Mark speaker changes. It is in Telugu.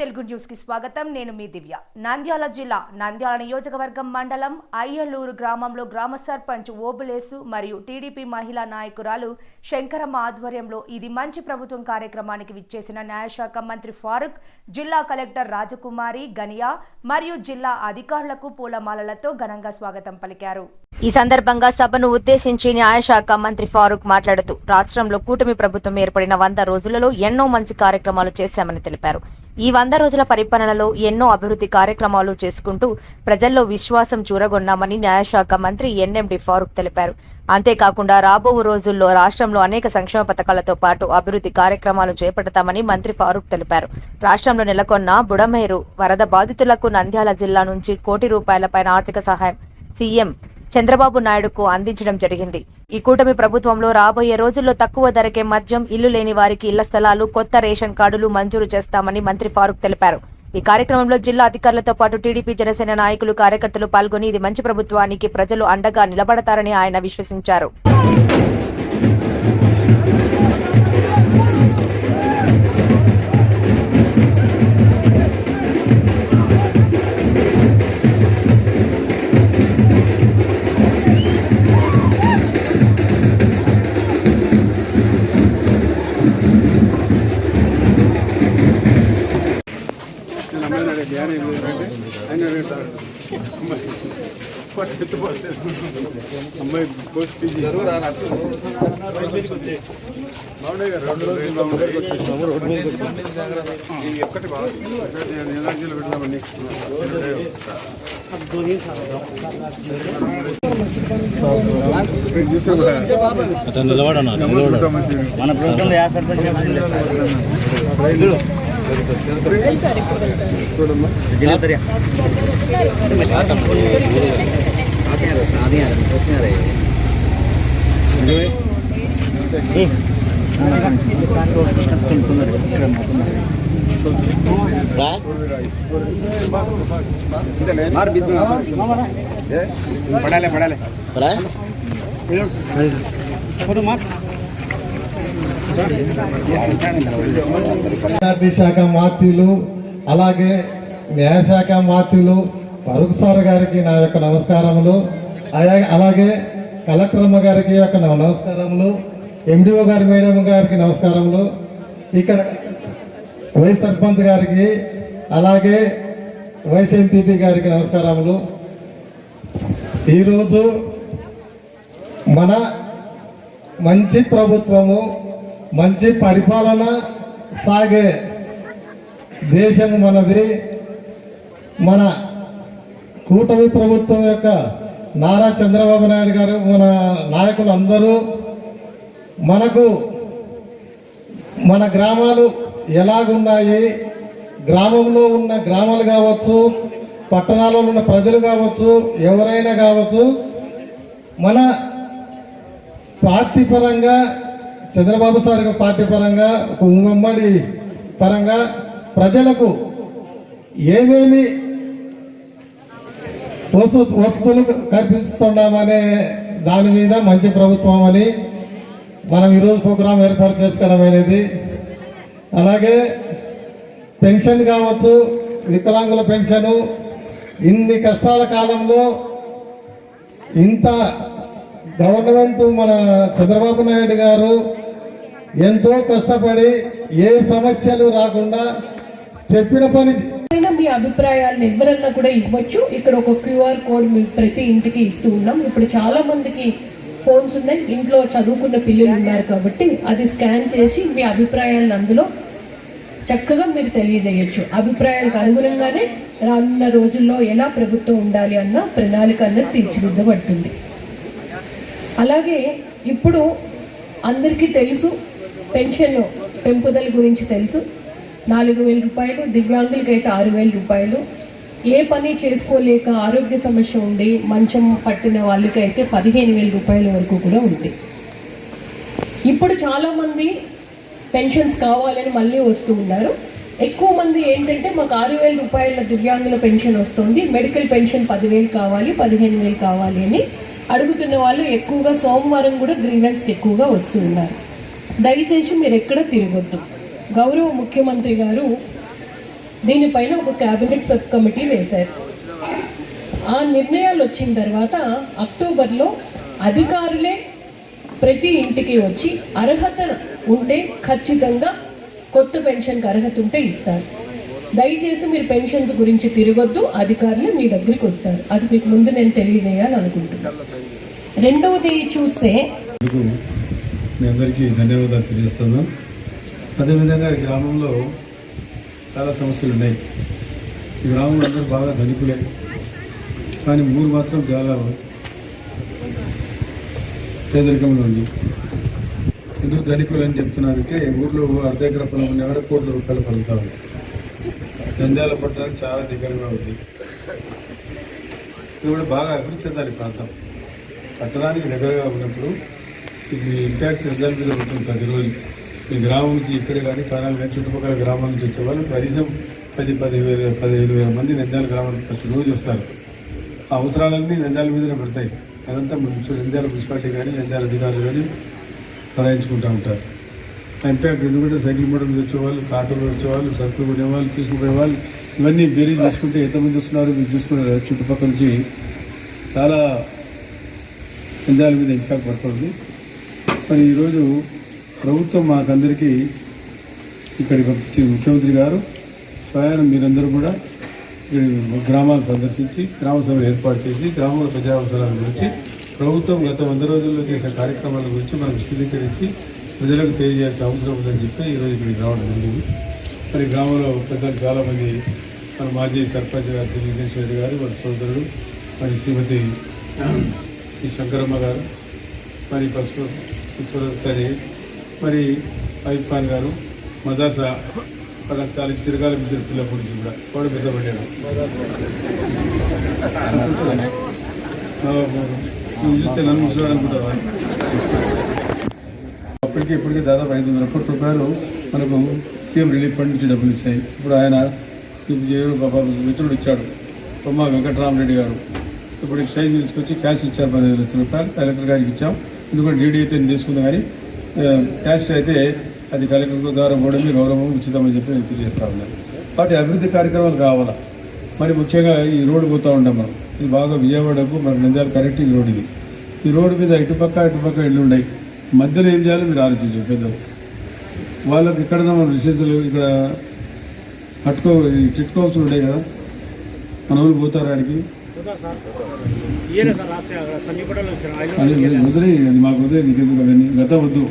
Speaker 1: తెలుగు న్యూస్కి స్వాగతం. నేను మీ దివ్య. నంద్యాల జిల్లా నంద్యాల నియోజకవర్గం మండలం అయ్యలూరు గ్రామంలో గ్రామ సర్పంచ్ ఓబులేసు మరియు టీడీపీ మహిళా నాయకురాలు శంకరమ్మ ఆధ్వర్యంలో ఇది మంచి ప్రభుత్వం కార్యక్రమానికి విచ్చేసిన న్యాయశాఖ మంత్రి ఫారూక్ జిల్లా కలెక్టర్ రాజకుమారి గనియా మరియు జిల్లా అధికారులకు పూలమాలలతో ఘనంగా స్వాగతం పలికారు. ఈ సందర్భంగా సభను ఉద్దేశించి న్యాయశాఖ మంత్రి ఫారూక్ మాట్లాడుతూ రాష్ట్రంలో కూటమి ప్రభుత్వం ఏర్పడిన వంద రోజులలో ఎన్నో మంచి కార్యక్రమాలు చేశామని తెలిపారు. ఈ వంద రోజుల పరిపాలనలో ఎన్నో అభివృద్ధి కార్యక్రమాలు చేసుకుంటూ ప్రజల్లో విశ్వాసం చూరగొన్నామని న్యాయశాఖ మంత్రి ఎన్ఎండి ఫారూక్ తెలిపారు. అంతేకాకుండా రాబో రోజుల్లో రాష్ట్రంలో అనేక సంక్షేమ పథకాలతో పాటు అభివృద్ధి కార్యక్రమాలు చేపడతామని మంత్రి ఫారూక్ తెలిపారు. రాష్ట్రంలో నెలకొన్న బుడమేరు వరద బాధితులకు నంద్యాల జిల్లా నుంచి కోటి రూపాయల పైన ఆర్థిక సహాయం. సీఎం చంద్రబాబు నాయుడుకు అందించడం జరిగింది. ఈ కూటమి ప్రభుత్వంలో రాబోయే రోజుల్లో తక్కువ ధరకే మద్యం ఇల్లు లేని వారికి ఇళ్ళ స్థలాలు కొత్త రేషన్ కార్డులు మంజూరు చేస్తామని మంత్రి ఫారూక్ తెలిపారు. ఈ కార్యక్రమంలో జిల్లా అధికారులతో పాటు టీడీపీ జనసేన నాయకులు కార్యకర్తలు పాల్గొని ఇది మంచి ప్రభుత్వానికి ప్రజలు అండగా నిలబడతారని ఆయన విశ్వసించారు.
Speaker 2: అమ్మాయి రెండు రోజులు మా ఊరికి వచ్చేసాము వచ్చేసాము ఈ ఒక్కటి బాగా ఎనర్జీలో పెడదామని
Speaker 3: నిలబడన్నా నిలబడ మన ప్రభుత్వంలో యా సర్పంచ్.
Speaker 2: చూడమ్మా
Speaker 3: జిల్లాతర్య. రా.
Speaker 2: పడాలి పడాలి
Speaker 3: రా.
Speaker 4: శాఖ మాత్యులు అలాగే న్యాయశాఖ మాత్యులు ఫరూక్ సార్ గారికి నా యొక్క నమస్కారములు అలాగే కలక్రమ్మ గారికి యొక్క నమస్కారములు ఎండిఓ గారి మేడం గారికి నమస్కారములు. ఇక్కడ వైస్ సర్పంచ్ గారికి అలాగే వైస్ ఎంపీపీ గారికి నమస్కారములు. ఈరోజు మన మంచి ప్రభుత్వము మంచి పరిపాలన సాగే దేశం మనది. మన కూటమి ప్రభుత్వం యొక్క నారా చంద్రబాబు నాయుడు గారు మన నాయకులు అందరూ మనకు మన గ్రామాలు ఎలాగున్నాయి? గ్రామంలో ఉన్న గ్రామాలు కావచ్చు పట్టణాల్లో ఉన్న ప్రజలు కావచ్చు ఎవరైనా కావచ్చు మన పార్టీ పరంగా చంద్రబాబు సార్ పార్టీ పరంగా ఒక ఉమ్మడి పరంగా ప్రజలకు ఏమేమి వస్తు వస్తువులు కల్పిస్తున్నామనే దాని మీద మంచి ప్రభుత్వం అని మనం ఈరోజు ప్రోగ్రాం ఏర్పాటు చేసుకోవడం అనేది. అలాగే పెన్షన్ కావచ్చు వికలాంగుల పెన్షను ఇన్ని కష్టాల కాలంలో ఇంత గవర్నమెంట్ మన చంద్రబాబు నాయుడు గారు ఎంతో కష్టపడి ఏ సమస్యలు రాకుండా చెప్పిన పని.
Speaker 5: మీ అభిప్రాయాలను ఎవరన్నా కూడా ఇవ్వచ్చు. ఇక్కడ ఒక క్యూఆర్ కోడ్ మీ ప్రతి ఇంటికి ఇస్తూ ఉన్నాం. ఇప్పుడు చాలా మందికి ఫోన్స్ ఉన్నాయి. ఇంట్లో చదువుకున్న పిల్లలు ఉన్నారు కాబట్టి అది స్కాన్ చేసి మీ అభిప్రాయాలను అందులో చక్కగా మీరు తెలియజేయచ్చు. అభిప్రాయాలకు అనుగుణంగానే రానున్న రోజుల్లో ఎలా ప్రభుత్వం ఉండాలి అన్న ప్రణాళిక అన్నది తీర్చిదిద్దబడుతుంది. అలాగే ఇప్పుడు అందరికీ తెలుసు పెన్షన్ పెంపుదల గురించి తెలుసు. నాలుగు వేల రూపాయలు దివ్యాంగులకైతే ఆరు వేల రూపాయలు ఏ పని చేసుకోలేక ఆరోగ్య సమస్య ఉండి మంచం పట్టిన వాళ్ళకైతే పదిహేను వేల రూపాయల వరకు కూడా ఉంది. ఇప్పుడు చాలామంది పెన్షన్స్ కావాలని మళ్ళీ వస్తూ ఉన్నారు. ఎక్కువ మంది ఏంటంటే మాకు ఆరు వేల రూపాయల దివ్యాంగుల పెన్షన్ వస్తుంది. మెడికల్ పెన్షన్ పదివేలు కావాలి పదిహేను వేలు కావాలి అని అడుగుతున్న వాళ్ళు ఎక్కువగా సోమవారం కూడా గ్రీవెన్స్కి ఎక్కువగా వస్తూ ఉన్నారు. దయచేసి మీరు ఎక్కడ తిరగొద్దు. గౌరవ ముఖ్యమంత్రి గారు దీనిపైన ఒక క్యాబినెట్ సబ్ కమిటీ వేశారు. ఆ నిర్ణయాలు వచ్చిన తర్వాత అక్టోబర్లో అధికారులే ప్రతి ఇంటికి వచ్చి అర్హత ఉంటే ఖచ్చితంగా కొత్త పెన్షన్కి అర్హత ఉంటే ఇస్తారు. దయచేసి మీరు పెన్షన్స్ గురించి తిరగొద్దు అధికారులు మీ దగ్గరికి వస్తారు. అది మీకు ముందు నేను తెలియజేయాలి అనుకుంటున్నాను రెండవది చూస్తే
Speaker 2: మీ అందరికీ ధన్యవాదాలు తెలియజేస్తున్నాం అదేవిధంగా గ్రామంలో చాలా సమస్యలు ఉన్నాయి. ఈ గ్రామంలో అందరూ బాగా ధనికులే. కానీ ఊరు మాత్రం చాలా పేదరికంలో ఉంది. ఎందుకు ధనికులు అని చెప్తున్నారంటే ఊర్లో అర్ధ ఎకర పొలం కూడా కోట్ల రూపాయలు పలుతారు ఉంది. పట్టడానికి చాలా దగ్గరగా ఉంది. ఇది కూడా బాగా అభివృద్ధి చెందాలి ప్రాంతం. పట్టణానికి దగ్గరగా ఉన్నప్పుడు ఇది ఇంపాక్ట్ రిజల్ట్ మీద ఉంటుంది ప్రతిరోజు. ఈ గ్రామం నుంచి ఇక్కడే కానీ కానాలు కానీ చుట్టుపక్కల గ్రామాల నుంచి వచ్చేవాళ్ళు కనీసం పది పదివేల పదిహేను వేల మంది నంద్యాల గ్రామానికి ప్రతిరోజు వస్తారు. ఆ అవసరాలన్నీ నంద్యాల మీదనే పడతాయి. అదంతా నంద్యాల మున్సిపాలిటీ కానీ నంద్యాల అధికారులు కానీ భరాయించుకుంటూ ఉంటారు. ఆ ఇంపాక్ట్ ఎందుకంటే సైకిల్ మోటార్ మీద వచ్చేవాళ్ళు ఆటోలో వచ్చేవాళ్ళు సరుకులు కొనేవాళ్ళు తీసుకుపోయేవాళ్ళు ఇవన్నీ బేరీ చేసుకుంటే ఎంతమంది వస్తున్నారు మీరు చూసుకునే చుట్టుపక్కల నుంచి చాలా నంద్యాల మీద ఇంపాక్ట్ పడుతుంది. మరి ఈరోజు ప్రభుత్వం మాకందరికీ ఇక్కడికి పంపించిన ముఖ్యమంత్రి గారు స్వయం మీరందరూ కూడా ఈ గ్రామాలు సందర్శించి గ్రామ సభలు ఏర్పాటు చేసి గ్రామాల ప్రజా అవసరాల గురించి ప్రభుత్వం గత వంద రోజుల్లో చేసిన కార్యక్రమాల గురించి మనం విశదీకరించి ప్రజలకు తెలియజేయాల్సిన అవసరం ఉందని చెప్పి ఈరోజు ఇక్కడికి రావడం జరిగింది. మరి గ్రామంలో పెద్దలు చాలామంది మన మాజీ సర్పంచ్ గారు తెలుగుదేశం రెడ్డి గారు వారి సోదరుడు మరి శ్రీమతి ఈ శంకరమ్మ గారు మరి పసుపు సరే మరి ఐబ్ ఖాన్ గారు మదర్సా వాళ్ళకి చాలా చిరకాల ఇద్దరు పిల్లప్పటి నుంచి కూడా. వాడు పెద్ద పడ్డాడు నువ్వు చూస్తే నన్ను చూడాలనుకుంటావా? అప్పటికి ఇప్పటికి దాదాపు ఐదు వందల కోట్ల రూపాయలు మనకు సీఎం రిలీఫ్ ఫండ్ నుంచి డబ్బులు ఇచ్చాయి. ఇప్పుడు ఆయన ఇప్పుడు బాబా మిత్రుడు ఇచ్చాడు బొమ్మ వెంకటరామరెడ్డి గారు. ఇప్పుడు స్టైల్ తీసుకొచ్చి క్యాష్ ఇచ్చారు పదిహేను లక్షల రూపాయలు కలెక్టర్ గారికి ఇచ్చాం. ఎందుకంటే డీడీ అయితే నేను తీసుకుందాం కానీ క్యాష్ అయితే అది కలెక్టర్ ద్వారా పోవడమే గౌరవం ఉచితమని చెప్పి నేను తెలియజేస్తా ఉన్నాను వాటి అభివృద్ధి కార్యక్రమాలు కావాలా? మరి ముఖ్యంగా ఈ రోడ్డు పోతూ ఉంటాం మనం. ఇది బాగా విజయవాడకు మన కరెక్ట్ ఈ రోడ్ ఇది. ఈ రోడ్డు మీద ఇటుపక్క ఇటుపక్క ఇళ్ళు ఉన్నాయి మధ్యలో ఏం చేయాలో మీరు ఆలోచించు పెద్దలు. వాళ్ళకి ఇక్కడ మన రిసెస్లు ఇక్కడ కట్టుకో చిట్టుకోవాల్సి ఉంటాయి కదా. మన ఊరు పోతారు ఆడికి అది వదిలే అది మాకు వదిలే నీకు ఎందుకు అవన్నీ గత వద్దు